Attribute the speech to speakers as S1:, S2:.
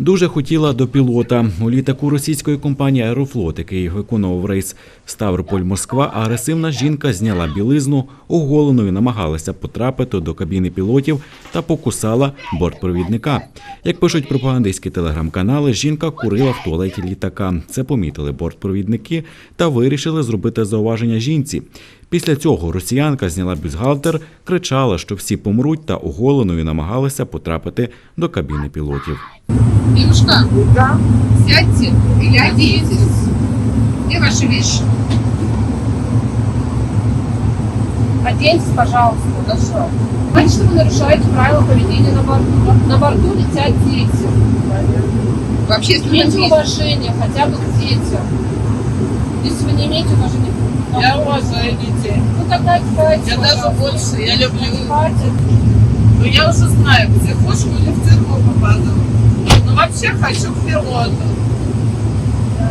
S1: Дуже хотіла до пілота. У літаку російської компанії Аерофлот, який виконував рейс Ставрополь-Москва, агресивна жінка зняла білизну, оголеною намагалася потрапити до кабіни пілотів та покусала бортпровідника. Як пишуть пропагандистські телеграм-канали, жінка курила в туалеті літака. Це помітили бортпровідники та вирішили зробити зауваження жінці. Після цього росіянка зняла бюстгальтер, кричала, що всі помруть, та оголеною намагалася потрапити до кабіни пілотів.
S2: Девушка, сядьте или оденьтесь. Где ваши вещи?
S3: Оденьтесь, пожалуйста. Да что? Знаете, что вы нарушаете правила поведения на борту? На борту летят дети.
S2: В общественном
S3: Имейте
S2: месте.
S3: уважение хотя бы к детям. Если вы не имеете уважения, к
S4: Я уважаю детей.
S3: ну тогда одевайтесь,
S4: Я даже больше, я люблю.
S3: Хватит.
S4: Но я уже знаю, в психушку или в цирку попаду. Tinha paixão pelota.